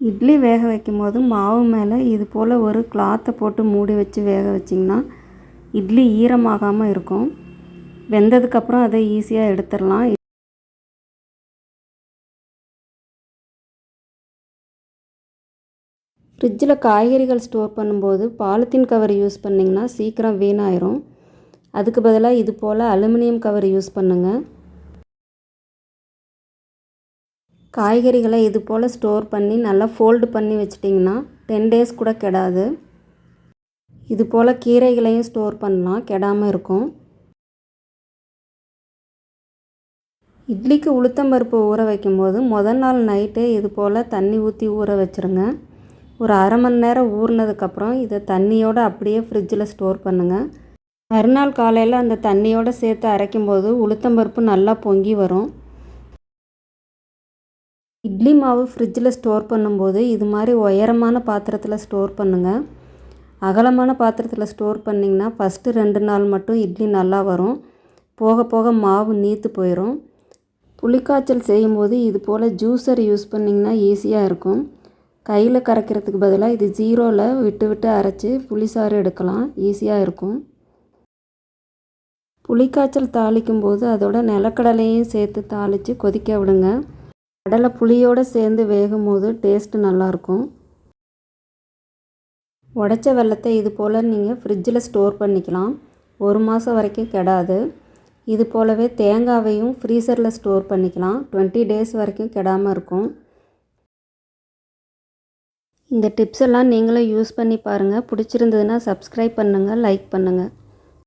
இட்லி வேக வைக்கும் போது மாவு மேலே இது போல் ஒரு கிளாத்தை போட்டு மூடி வச்சு வேக வச்சிங்கன்னா இட்லி ஈரமாகாமல் இருக்கும். வெந்ததுக்கப்புறம் அதை ஈஸியாக எடுத்துடலாம். ஃப்ரிட்ஜில் காய்கறிகள் ஸ்டோர் பண்ணும்போது பாலித்தீன் கவர் யூஸ் பண்ணிங்கன்னா சீக்கிரம் வீணாயிரும். அதுக்கு பதிலாக இது போல் அலுமினியம் கவர் யூஸ் பண்ணுங்கள் காய்கறிகளை இது போல் ஸ்டோர் பண்ணி நல்லா ஃபோல்டு பண்ணி வச்சிட்டிங்கன்னா டென் டேஸ் கூட கெடாது. இது போல் கீரைகளையும் ஸ்டோர் பண்ணலாம் கெடாமல் இருக்கும். இட்லிக்கு உளுத்தம்பருப்பு ஊற வைக்கும்போது முதல் நாள் நைட்டே இது போல் தண்ணி ஊற்றி ஊற வச்சுருங்க. ஒரு அரை மணி நேரம் ஊறினதுக்கப்புறம் இதை தண்ணியோடு அப்படியே ஃப்ரிட்ஜில் ஸ்டோர் பண்ணுங்கள் மறுநாள் காலையில் அந்த தண்ணியோடு சேர்த்து அரைக்கும்போது உளுத்தம்பருப்பு நல்லா பொங்கி வரும். இட்லி மாவு ஃப்ரிட்ஜில் ஸ்டோர் பண்ணும்போது இது மாதிரி உயரமான பாத்திரத்தில் ஸ்டோர் பண்ணுங்கள் அகலமான பாத்திரத்தில் ஸ்டோர் பண்ணிங்கன்னா ஃபஸ்ட்டு ரெண்டு நாள் மட்டும் இட்லி நல்லா வரும். போக போக மாவு நீத்து போயிடும் புளிக்காய்ச்சல் செய்யும்போது இது போல் ஜூஸர் யூஸ் பண்ணிங்கன்னா ஈஸியாக இருக்கும். கையில் கரைக்கிறதுக்கு பதிலாக இது ஜீரோவில் விட்டு விட்டு அரைச்சி புளிசாறு எடுக்கலாம். ஈஸியாக இருக்கும். புளிக்காய்ச்சல் தாளிக்கும் போது அதோட நிலக்கடலையும் சேர்த்து தாளித்து கொதிக்க விடுங்க. கடலை புளியோடு சேர்ந்து வேகும் போது டேஸ்ட்டு நல்லாயிருக்கும். உடச்ச வெள்ளத்தை இது போல் நீங்கள் ஃப்ரிட்ஜில் ஸ்டோர் பண்ணிக்கலாம். ஒரு மாதம் வரைக்கும் கெடாது. இது போலவே தேங்காவையும் ஃப்ரீசரில் ஸ்டோர் பண்ணிக்கலாம். டுவெண்ட்டி டேஸ் வரைக்கும் கெடாமல் இருக்கும். இந்த டிப்ஸ் எல்லாம் நீங்களும் யூஸ் பண்ணி பாருங்கள் பிடிச்சிருந்ததுன்னா சப்ஸ்கிரைப் பண்ணுங்கள் லைக் பண்ணுங்கள்